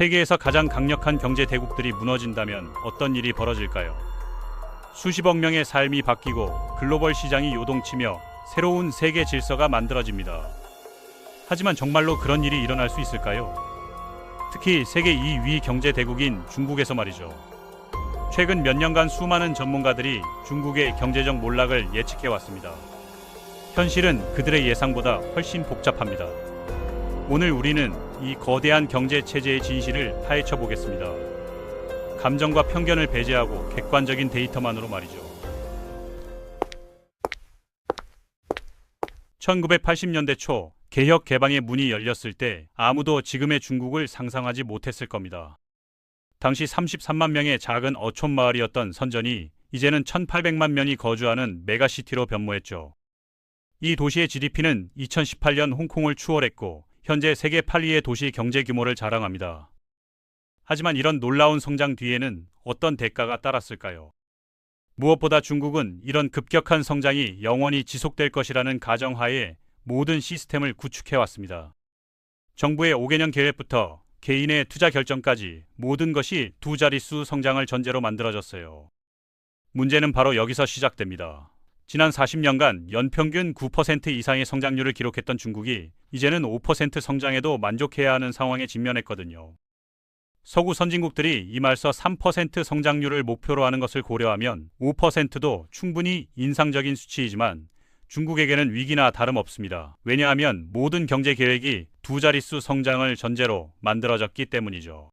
세계에서 가장 강력한 경제 대국들이 무너진다면 어떤 일이 벌어질까요? 수십억 명의 삶이 바뀌고 글로벌 시장이 요동치며 새로운 세계 질서가 만들어집니다. 하지만 정말로 그런 일이 일어날 수 있을까요? 특히 세계 2위 경제 대국인 중국에서 말이죠. 최근 몇 년간 수많은 전문가들이 중국의 경제적 몰락을 예측해 왔습니다. 현실은 그들의 예상보다 훨씬 복잡합니다. 오늘 우리는 이 거대한 경제 체제의 진실을 파헤쳐 보겠습니다. 감정과 편견을 배제하고 객관적인 데이터만으로 말이죠. 1980년대 초 개혁 개방의 문이 열렸을 때 아무도 지금의 중국을 상상하지 못했을 겁니다. 당시 33만 명의 작은 어촌 마을이었던 선전이 이제는 1,800만 명이 거주하는 메가시티로 변모했죠. 이 도시의 GDP는 2018년 홍콩을 추월했고 현재 세계 8위의 도시 경제 규모를 자랑합니다. 하지만 이런 놀라운 성장 뒤에는 어떤 대가가 따랐을까요? 무엇보다 중국은 이런 급격한 성장이 영원히 지속될 것이라는 가정하에 모든 시스템을 구축해 왔습니다. 정부의 5개년 계획부터 개인의 투자 결정까지 모든 것이 두 자릿수 성장을 전제로 만들어졌어요. 문제는 바로 여기서 시작됩니다. 지난 40년간 연평균 9% 이상의 성장률을 기록했던 중국이 이제는 5% 성장에도 만족해야 하는 상황에 직면했거든요. 서구 선진국들이 이말서 3% 성장률을 목표로 하는 것을 고려하면 5%도 충분히 인상적인 수치이지만 중국에게는 위기나 다름없습니다. 왜냐하면 모든 경제 계획이 두 자릿수 성장을 전제로 만들어졌기 때문이죠.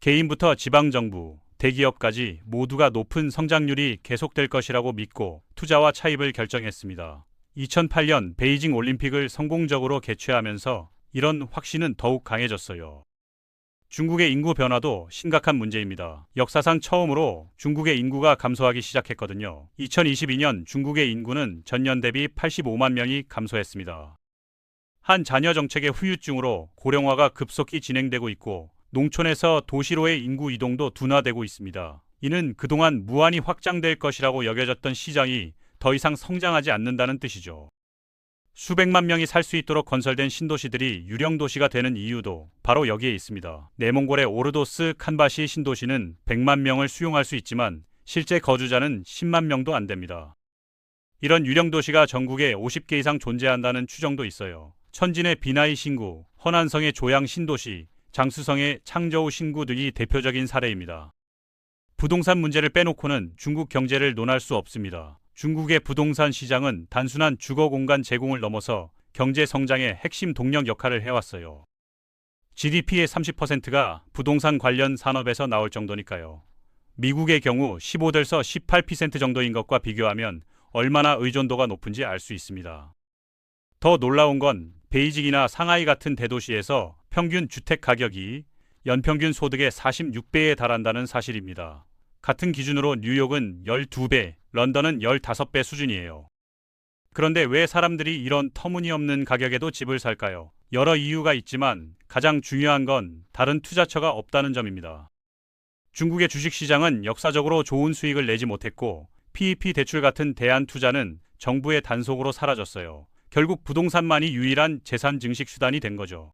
개인부터 지방정부, 대기업까지 모두가 높은 성장률이 계속될 것이라고 믿고 투자와 차입을 결정했습니다. 2008년 베이징 올림픽을 성공적으로 개최하면서 이런 확신은 더욱 강해졌어요. 중국의 인구 변화도 심각한 문제입니다. 역사상 처음으로 중국의 인구가 감소하기 시작했거든요. 2022년 중국의 인구는 전년 대비 85만 명이 감소했습니다. 한 자녀 정책의 후유증으로 고령화가 급속히 진행되고 있고 농촌에서 도시로의 인구 이동도 둔화되고 있습니다. 이는 그동안 무한히 확장될 것이라고 여겨졌던 시장이 더 이상 성장하지 않는다는 뜻이죠. 수백만 명이 살 수 있도록 건설된 신도시들이 유령 도시가 되는 이유도 바로 여기에 있습니다. 내몽골의 오르도스 칸바시 신도시는 100만 명을 수용할 수 있지만 실제 거주자는 10만 명도 안 됩니다. 이런 유령 도시가 전국에 50개 이상 존재한다는 추정도 있어요. 천진의 비나이 신구, 허난성의 조양 신도시, 장수성의 창저우 신구 등이 대표적인 사례입니다. 부동산 문제를 빼놓고는 중국 경제를 논할 수 없습니다. 중국의 부동산 시장은 단순한 주거 공간 제공을 넘어서 경제 성장의 핵심 동력 역할을 해왔어요. GDP의 30%가 부동산 관련 산업에서 나올 정도니까요. 미국의 경우 15에서 18% 정도인 것과 비교하면 얼마나 의존도가 높은지 알 수 있습니다. 더 놀라운 건 베이징이나 상하이 같은 대도시에서 평균 주택 가격이 연평균 소득의 46배에 달한다는 사실입니다. 같은 기준으로 뉴욕은 12배, 런던은 15배 수준이에요. 그런데 왜 사람들이 이런 터무니없는 가격에도 집을 살까요? 여러 이유가 있지만 가장 중요한 건 다른 투자처가 없다는 점입니다. 중국의 주식시장은 역사적으로 좋은 수익을 내지 못했고 PEP 대출 같은 대안 투자는 정부의 단속으로 사라졌어요. 결국 부동산만이 유일한 재산 증식 수단이 된 거죠.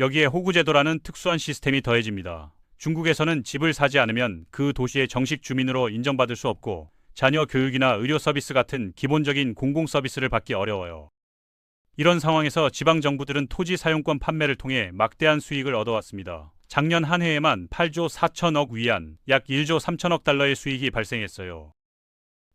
여기에 호구제도라는 특수한 시스템이 더해집니다. 중국에서는 집을 사지 않으면 그 도시의 정식 주민으로 인정받을 수 없고 자녀 교육이나 의료 서비스 같은 기본적인 공공 서비스를 받기 어려워요. 이런 상황에서 지방 정부들은 토지 사용권 판매를 통해 막대한 수익을 얻어왔습니다. 작년 한 해에만 8조 4천억 위안, 약 1조 3천억 달러의 수익이 발생했어요.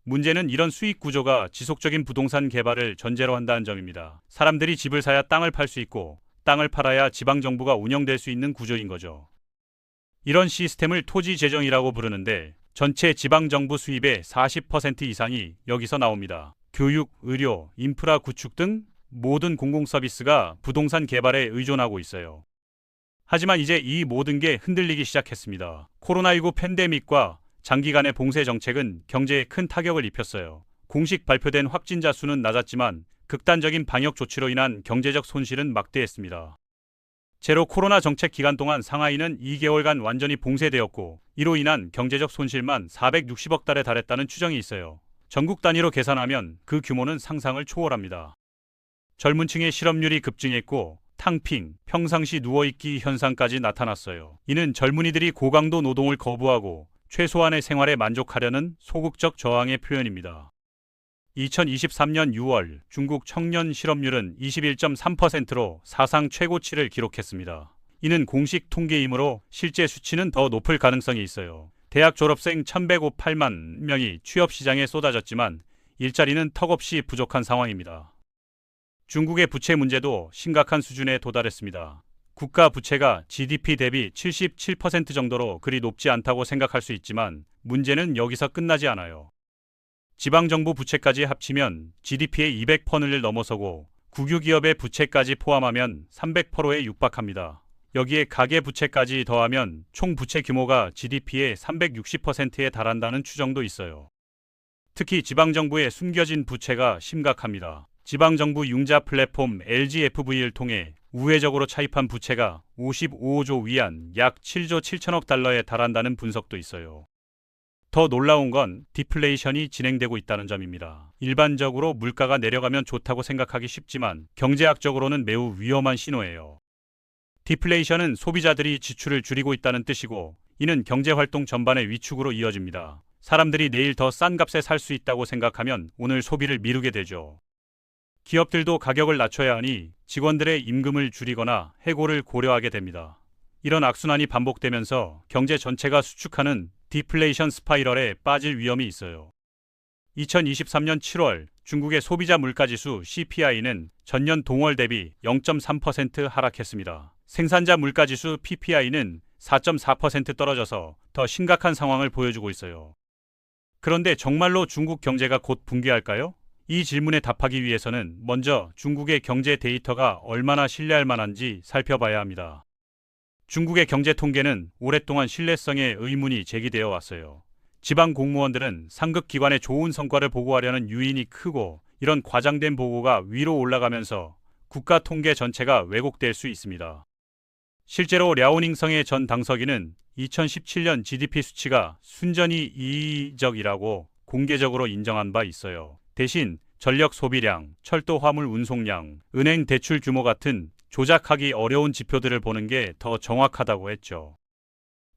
문제는 이런 수익 구조가 지속적인 부동산 개발을 전제로 한다는 점입니다. 사람들이 집을 사야 땅을 팔 수 있고 땅을 팔아야 지방 정부가 운영될 수 있는 구조인 거죠. 이런 시스템을 토지 재정이라고 부르는데 전체 지방정부 수입의 40% 이상이 여기서 나옵니다. 교육, 의료, 인프라 구축 등 모든 공공서비스가 부동산 개발에 의존하고 있어요. 하지만 이제 이 모든 게 흔들리기 시작했습니다. 코로나19 팬데믹과 장기간의 봉쇄 정책은 경제에 큰 타격을 입혔어요. 공식 발표된 확진자 수는 낮았지만 극단적인 방역 조치로 인한 경제적 손실은 막대했습니다. 제로 코로나 정책 기간 동안 상하이는 2개월간 완전히 봉쇄되었고 이로 인한 경제적 손실만 460억 달에 달했다는 추정이 있어요. 전국 단위로 계산하면 그 규모는 상상을 초월합니다. 젊은 층의 실업률이 급증했고 탕핑, 평상시 누워있기 현상까지 나타났어요. 이는 젊은이들이 고강도 노동을 거부하고 최소한의 생활에 만족하려는 소극적 저항의 표현입니다. 2023년 6월 중국 청년 실업률은 21.3%로 사상 최고치를 기록했습니다. 이는 공식 통계이므로 실제 수치는 더 높을 가능성이 있어요. 대학 졸업생 1108만 명이 취업 시장에 쏟아졌지만 일자리는 턱없이 부족한 상황입니다. 중국의 부채 문제도 심각한 수준에 도달했습니다. 국가 부채가 GDP 대비 77% 정도로 그리 높지 않다고 생각할 수 있지만 문제는 여기서 끝나지 않아요. 지방정부 부채까지 합치면 GDP의 200%를 넘어서고 국유기업의 부채까지 포함하면 300%에 육박합니다. 여기에 가계 부채까지 더하면 총 부채 규모가 GDP의 360%에 달한다는 추정도 있어요. 특히 지방정부의 숨겨진 부채가 심각합니다. 지방정부 융자 플랫폼 LGFV를 통해 우회적으로 차입한 부채가 55조 위안 약 7조 7천억 달러에 달한다는 분석도 있어요. 더 놀라운 건 디플레이션이 진행되고 있다는 점입니다. 일반적으로 물가가 내려가면 좋다고 생각하기 쉽지만 경제학적으로는 매우 위험한 신호예요. 디플레이션은 소비자들이 지출을 줄이고 있다는 뜻이고 이는 경제활동 전반의 위축으로 이어집니다. 사람들이 내일 더 싼 값에 살 수 있다고 생각하면 오늘 소비를 미루게 되죠. 기업들도 가격을 낮춰야 하니 직원들의 임금을 줄이거나 해고를 고려하게 됩니다. 이런 악순환이 반복되면서 경제 전체가 수축하는 디플레이션 스파이럴에 빠질 위험이 있어요. 2023년 7월 중국의 소비자 물가지수 CPI는 전년 동월 대비 0.3% 하락했습니다. 생산자 물가지수 PPI는 4.4% 떨어져서 더 심각한 상황을 보여주고 있어요. 그런데 정말로 중국 경제가 곧 붕괴할까요? 이 질문에 답하기 위해서는 먼저 중국의 경제 데이터가 얼마나 신뢰할 만한지 살펴봐야 합니다. 중국의 경제 통계는 오랫동안 신뢰성에 의문이 제기되어 왔어요. 지방 공무원들은 상급 기관의 좋은 성과를 보고하려는 유인이 크고 이런 과장된 보고가 위로 올라가면서 국가 통계 전체가 왜곡될 수 있습니다. 실제로 랴오닝성의 전 당서기는 2017년 GDP 수치가 순전히 이의적이라고 공개적으로 인정한 바 있어요. 대신 전력 소비량, 철도 화물 운송량, 은행 대출 규모 같은 조작하기 어려운 지표들을 보는 게 더 정확하다고 했죠.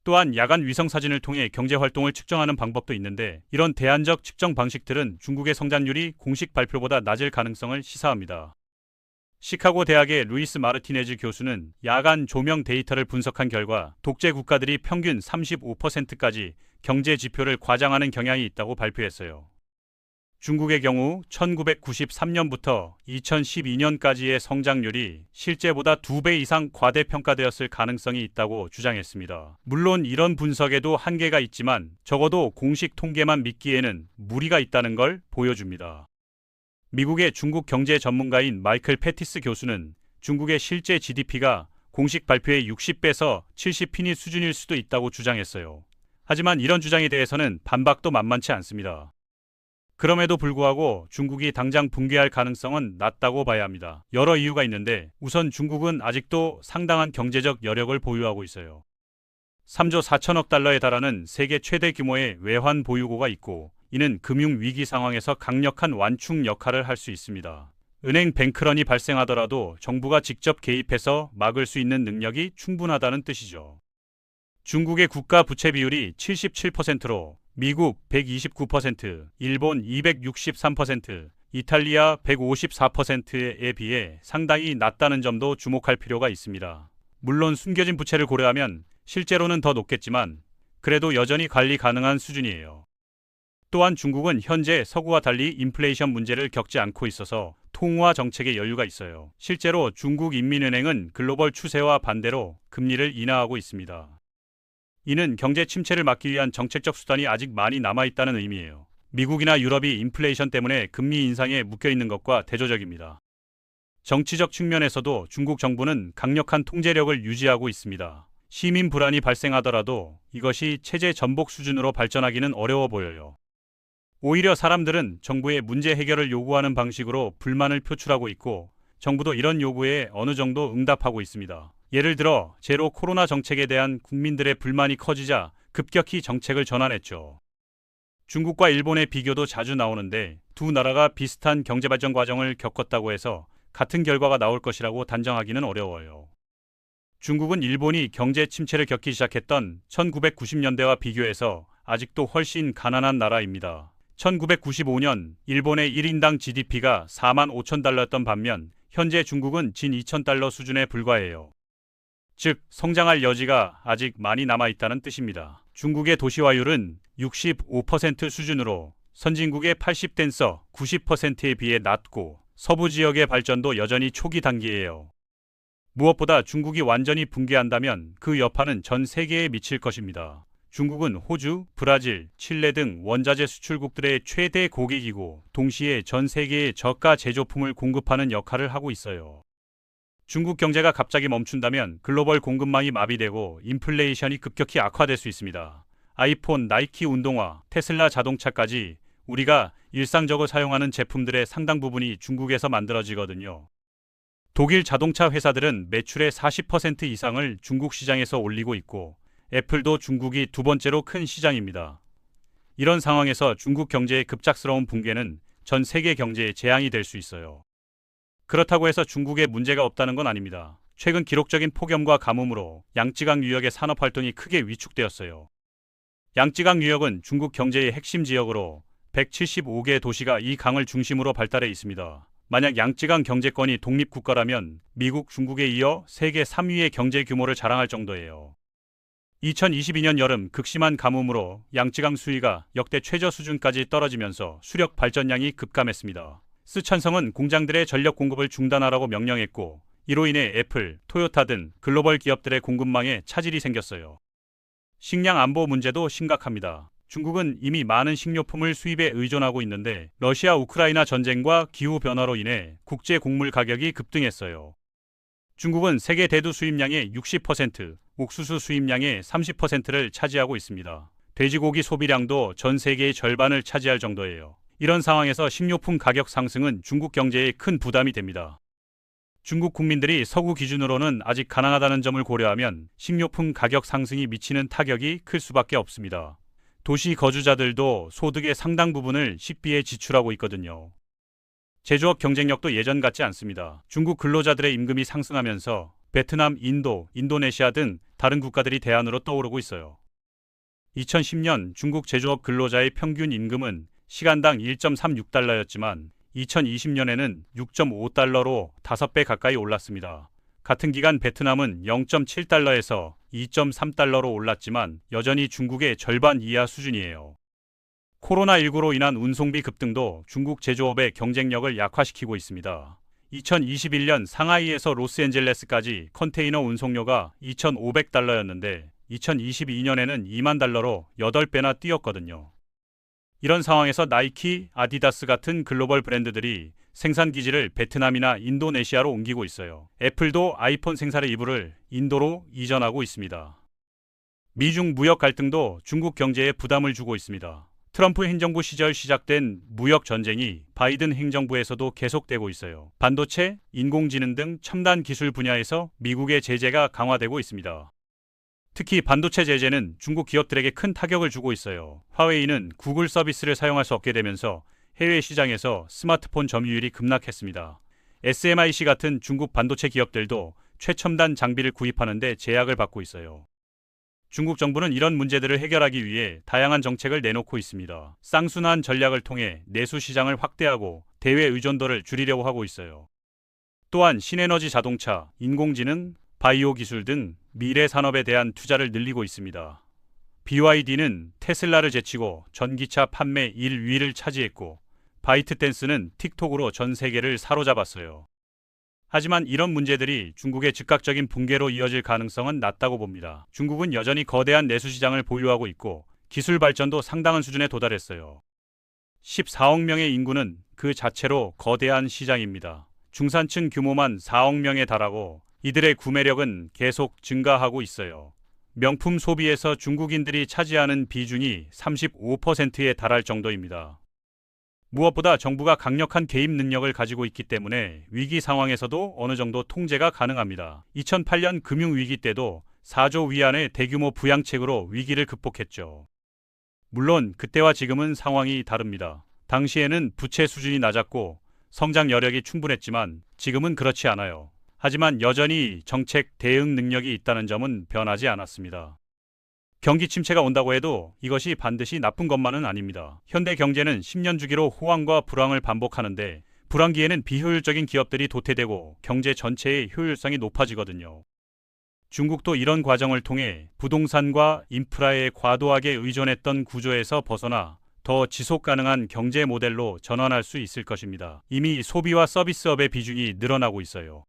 또한 야간 위성 사진을 통해 경제 활동을 측정하는 방법도 있는데 이런 대안적 측정 방식들은 중국의 성장률이 공식 발표보다 낮을 가능성을 시사합니다. 시카고 대학의 루이스 마르티네즈 교수는 야간 조명 데이터를 분석한 결과 독재 국가들이 평균 35%까지 경제 지표를 과장하는 경향이 있다고 발표했어요. 중국의 경우 1993년부터 2012년까지의 성장률이 실제보다 두배 이상 과대평가되었을 가능성이 있다고 주장했습니다. 물론 이런 분석에도 한계가 있지만 적어도 공식 통계만 믿기에는 무리가 있다는 걸 보여줍니다. 미국의 중국 경제 전문가인 마이클 패티스 교수는 중국의 실제 GDP가 공식 발표의 60배에서 70피니 수준일 수도 있다고 주장했어요. 하지만 이런 주장에 대해서는 반박도 만만치 않습니다. 그럼에도 불구하고 중국이 당장 붕괴할 가능성은 낮다고 봐야 합니다. 여러 이유가 있는데 우선 중국은 아직도 상당한 경제적 여력을 보유하고 있어요. 3조 4천억 달러에 달하는 세계 최대 규모의 외환 보유고가 있고 이는 금융 위기 상황에서 강력한 완충 역할을 할 수 있습니다. 은행 뱅크런이 발생하더라도 정부가 직접 개입해서 막을 수 있는 능력이 충분하다는 뜻이죠. 중국의 국가 부채 비율이 77%로 미국 129%, 일본 263%, 이탈리아 154%에 비해 상당히 낮다는 점도 주목할 필요가 있습니다. 물론 숨겨진 부채를 고려하면 실제로는 더 높겠지만 그래도 여전히 관리 가능한 수준이에요. 또한 중국은 현재 서구와 달리 인플레이션 문제를 겪지 않고 있어서 통화 정책에 여유가 있어요. 실제로 중국 인민은행은 글로벌 추세와 반대로 금리를 인하하고 있습니다. 이는 경제 침체를 막기 위한 정책적 수단이 아직 많이 남아있다는 의미예요. 미국이나 유럽이 인플레이션 때문에 금리 인상에 묶여 있는 것과 대조적입니다. 정치적 측면에서도 중국 정부는 강력한 통제력을 유지하고 있습니다. 시민 불안이 발생하더라도 이것이 체제 전복 수준으로 발전하기는 어려워 보여요. 오히려 사람들은 정부의 문제 해결을 요구하는 방식으로 불만을 표출하고 있고 정부도 이런 요구에 어느 정도 응답하고 있습니다. 예를 들어 제로 코로나 정책에 대한 국민들의 불만이 커지자 급격히 정책을 전환했죠. 중국과 일본의 비교도 자주 나오는데 두 나라가 비슷한 경제 발전 과정을 겪었다고 해서 같은 결과가 나올 것이라고 단정하기는 어려워요. 중국은 일본이 경제 침체를 겪기 시작했던 1990년대와 비교해서 아직도 훨씬 가난한 나라입니다. 1995년 일본의 1인당 GDP가 4만 5천 달러였던 반면 현재 중국은 진 2천 달러 수준에 불과해요. 즉, 성장할 여지가 아직 많이 남아 있다는 뜻입니다. 중국의 도시화율은 65% 수준으로 선진국의 80댄서 90%에 비해 낮고 서부 지역의 발전도 여전히 초기 단계예요. 무엇보다 중국이 완전히 붕괴한다면 그 여파는 전 세계에 미칠 것입니다. 중국은 호주, 브라질, 칠레 등 원자재 수출국들의 최대 고객이고 동시에 전 세계에 저가 제조품을 공급하는 역할을 하고 있어요. 중국 경제가 갑자기 멈춘다면 글로벌 공급망이 마비되고 인플레이션이 급격히 악화될 수 있습니다. 아이폰, 나이키 운동화, 테슬라 자동차까지 우리가 일상적으로 사용하는 제품들의 상당 부분이 중국에서 만들어지거든요. 독일 자동차 회사들은 매출의 40% 이상을 중국 시장에서 올리고 있고 애플도 중국이 두 번째로 큰 시장입니다. 이런 상황에서 중국 경제의 급작스러운 붕괴는 전 세계 경제에 재앙이 될 수 있어요. 그렇다고 해서 중국에 문제가 없다는 건 아닙니다. 최근 기록적인 폭염과 가뭄으로 양쯔강 유역의 산업 활동이 크게 위축되었어요. 양쯔강 유역은 중국 경제의 핵심 지역으로 175개 도시가 이 강을 중심으로 발달해 있습니다. 만약 양쯔강 경제권이 독립국가라면 미국, 중국에 이어 세계 3위의 경제 규모를 자랑할 정도예요. 2022년 여름 극심한 가뭄으로 양쯔강 수위가 역대 최저 수준까지 떨어지면서 수력 발전량이 급감했습니다. 스촨성은 공장들의 전력 공급을 중단하라고 명령했고 이로 인해 애플, 토요타 등 글로벌 기업들의 공급망에 차질이 생겼어요. 식량 안보 문제도 심각합니다. 중국은 이미 많은 식료품을 수입에 의존하고 있는데 러시아 우크라이나 전쟁과 기후 변화로 인해 국제 곡물 가격이 급등했어요. 중국은 세계 대두 수입량의 60%, 옥수수 수입량의 30%를 차지하고 있습니다. 돼지고기 소비량도 전 세계의 절반을 차지할 정도예요. 이런 상황에서 식료품 가격 상승은 중국 경제에 큰 부담이 됩니다. 중국 국민들이 서구 기준으로는 아직 가난하다는 점을 고려하면 식료품 가격 상승이 미치는 타격이 클 수밖에 없습니다. 도시 거주자들도 소득의 상당 부분을 식비에 지출하고 있거든요. 제조업 경쟁력도 예전 같지 않습니다. 중국 근로자들의 임금이 상승하면서 베트남, 인도, 인도네시아 등 다른 국가들이 대안으로 떠오르고 있어요. 2010년 중국 제조업 근로자의 평균 임금은 시간당 1.36달러였지만 2020년에는 6.5달러로 5배 가까이 올랐습니다. 같은 기간 베트남은 0.7달러에서 2.3달러로 올랐지만 여전히 중국의 절반 이하 수준이에요. 코로나19로 인한 운송비 급등도 중국 제조업의 경쟁력을 약화시키고 있습니다. 2021년 상하이에서 로스앤젤레스까지 컨테이너 운송료가 2,500달러였는데 2022년에는 2만 달러로 8배나 뛰었거든요. 이런 상황에서 나이키, 아디다스 같은 글로벌 브랜드들이 생산 기지를 베트남이나 인도네시아로 옮기고 있어요. 애플도 아이폰 생산의 일부를 인도로 이전하고 있습니다. 미중 무역 갈등도 중국 경제에 부담을 주고 있습니다. 트럼프 행정부 시절 시작된 무역 전쟁이 바이든 행정부에서도 계속되고 있어요. 반도체, 인공지능 등 첨단 기술 분야에서 미국의 제재가 강화되고 있습니다. 특히 반도체 제재는 중국 기업들에게 큰 타격을 주고 있어요. 화웨이는 구글 서비스를 사용할 수 없게 되면서 해외 시장에서 스마트폰 점유율이 급락했습니다. SMIC 같은 중국 반도체 기업들도 최첨단 장비를 구입하는데 제약을 받고 있어요. 중국 정부는 이런 문제들을 해결하기 위해 다양한 정책을 내놓고 있습니다. 쌍순환 전략을 통해 내수 시장을 확대하고 대외 의존도를 줄이려고 하고 있어요. 또한 신에너지 자동차, 인공지능, 바이오 기술 등 미래 산업에 대한 투자를 늘리고 있습니다. BYD는 테슬라를 제치고 전기차 판매 1위를 차지했고 바이트댄스는 틱톡으로 전 세계를 사로잡았어요. 하지만 이런 문제들이 중국의 즉각적인 붕괴로 이어질 가능성은 낮다고 봅니다. 중국은 여전히 거대한 내수 시장을 보유하고 있고 기술 발전도 상당한 수준에 도달했어요. 14억 명의 인구는 그 자체로 거대한 시장입니다. 중산층 규모만 4억 명에 달하고 이들의 구매력은 계속 증가하고 있어요. 명품 소비에서 중국인들이 차지하는 비중이 35%에 달할 정도입니다. 무엇보다 정부가 강력한 개입 능력을 가지고 있기 때문에 위기 상황에서도 어느 정도 통제가 가능합니다. 2008년 금융위기 때도 4조 위안의 대규모 부양책으로 위기를 극복했죠. 물론 그때와 지금은 상황이 다릅니다. 당시에는 부채 수준이 낮았고 성장 여력이 충분했지만 지금은 그렇지 않아요. 하지만 여전히 정책 대응 능력이 있다는 점은 변하지 않았습니다. 경기 침체가 온다고 해도 이것이 반드시 나쁜 것만은 아닙니다. 현대 경제는 10년 주기로 호황과 불황을 반복하는데 불황기에는 비효율적인 기업들이 도태되고 경제 전체의 효율성이 높아지거든요. 중국도 이런 과정을 통해 부동산과 인프라에 과도하게 의존했던 구조에서 벗어나 더 지속 가능한 경제 모델로 전환할 수 있을 것입니다. 이미 소비와 서비스업의 비중이 늘어나고 있어요.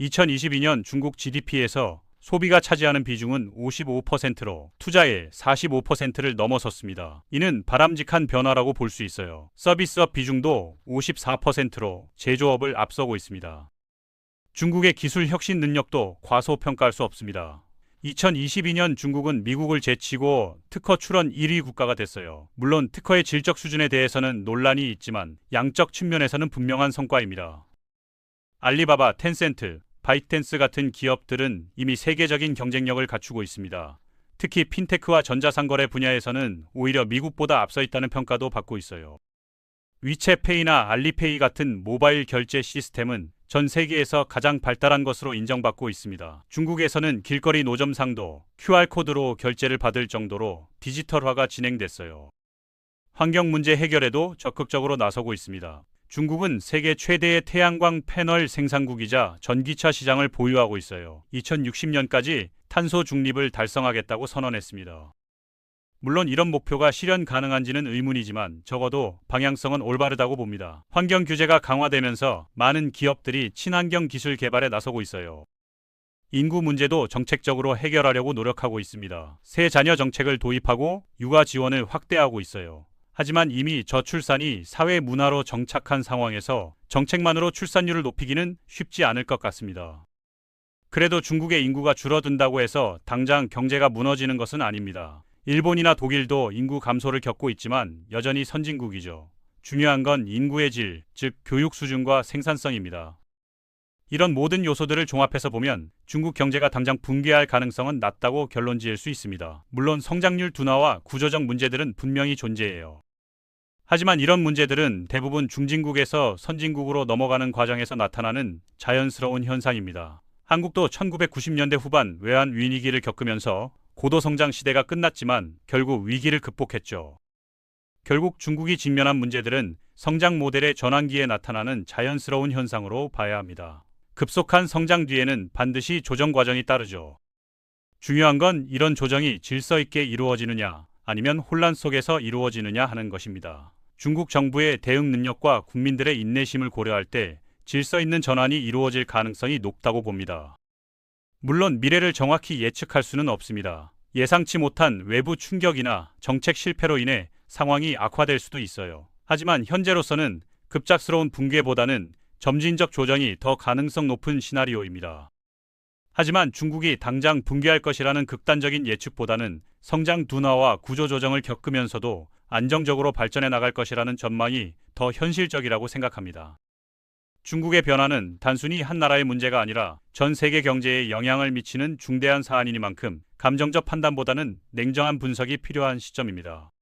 2022년 중국 GDP에서 소비가 차지하는 비중은 55%로 투자의 45%를 넘어섰습니다. 이는 바람직한 변화라고 볼 수 있어요. 서비스업 비중도 54%로 제조업을 앞서고 있습니다. 중국의 기술 혁신 능력도 과소평가할 수 없습니다. 2022년 중국은 미국을 제치고 특허 출원 1위 국가가 됐어요. 물론 특허의 질적 수준에 대해서는 논란이 있지만 양적 측면에서는 분명한 성과입니다. 알리바바, 텐센트, 바이텐스 같은 기업들은 이미 세계적인 경쟁력을 갖추고 있습니다. 특히 핀테크와 전자상거래 분야에서는 오히려 미국보다 앞서 있다는 평가도 받고 있어요. 위챗페이나 알리페이 같은 모바일 결제 시스템은 전 세계에서 가장 발달한 것으로 인정받고 있습니다. 중국에서는 길거리 노점상도 QR코드로 결제를 받을 정도로 디지털화가 진행됐어요. 환경 문제 해결에도 적극적으로 나서고 있습니다. 중국은 세계 최대의 태양광 패널 생산국이자 전기차 시장을 보유하고 있어요. 2060년까지 탄소 중립을 달성하겠다고 선언했습니다. 물론 이런 목표가 실현 가능한지는 의문이지만 적어도 방향성은 올바르다고 봅니다. 환경 규제가 강화되면서 많은 기업들이 친환경 기술 개발에 나서고 있어요. 인구 문제도 정책적으로 해결하려고 노력하고 있습니다. 새 자녀 정책을 도입하고 육아 지원을 확대하고 있어요. 하지만 이미 저출산이 사회 문화로 정착한 상황에서 정책만으로 출산율을 높이기는 쉽지 않을 것 같습니다. 그래도 중국의 인구가 줄어든다고 해서 당장 경제가 무너지는 것은 아닙니다. 일본이나 독일도 인구 감소를 겪고 있지만 여전히 선진국이죠. 중요한 건 인구의 질, 즉 교육 수준과 생산성입니다. 이런 모든 요소들을 종합해서 보면 중국 경제가 당장 붕괴할 가능성은 낮다고 결론 지을 수 있습니다. 물론 성장률 둔화와 구조적 문제들은 분명히 존재해요. 하지만 이런 문제들은 대부분 중진국에서 선진국으로 넘어가는 과정에서 나타나는 자연스러운 현상입니다. 한국도 1990년대 후반 외환 위기를 겪으면서 고도 성장 시대가 끝났지만 결국 위기를 극복했죠. 결국 중국이 직면한 문제들은 성장 모델의 전환기에 나타나는 자연스러운 현상으로 봐야 합니다. 급속한 성장 뒤에는 반드시 조정 과정이 따르죠. 중요한 건 이런 조정이 질서 있게 이루어지느냐 아니면 혼란 속에서 이루어지느냐 하는 것입니다. 중국 정부의 대응 능력과 국민들의 인내심을 고려할 때 질서 있는 전환이 이루어질 가능성이 높다고 봅니다. 물론 미래를 정확히 예측할 수는 없습니다. 예상치 못한 외부 충격이나 정책 실패로 인해 상황이 악화될 수도 있어요. 하지만 현재로서는 급작스러운 붕괴보다는 점진적 조정이 더 가능성 높은 시나리오입니다. 하지만 중국이 당장 붕괴할 것이라는 극단적인 예측보다는 성장 둔화와 구조 조정을 겪으면서도 안정적으로 발전해 나갈 것이라는 전망이 더 현실적이라고 생각합니다. 중국의 변화는 단순히 한 나라의 문제가 아니라 전 세계 경제에 영향을 미치는 중대한 사안이니만큼 감정적 판단보다는 냉정한 분석이 필요한 시점입니다.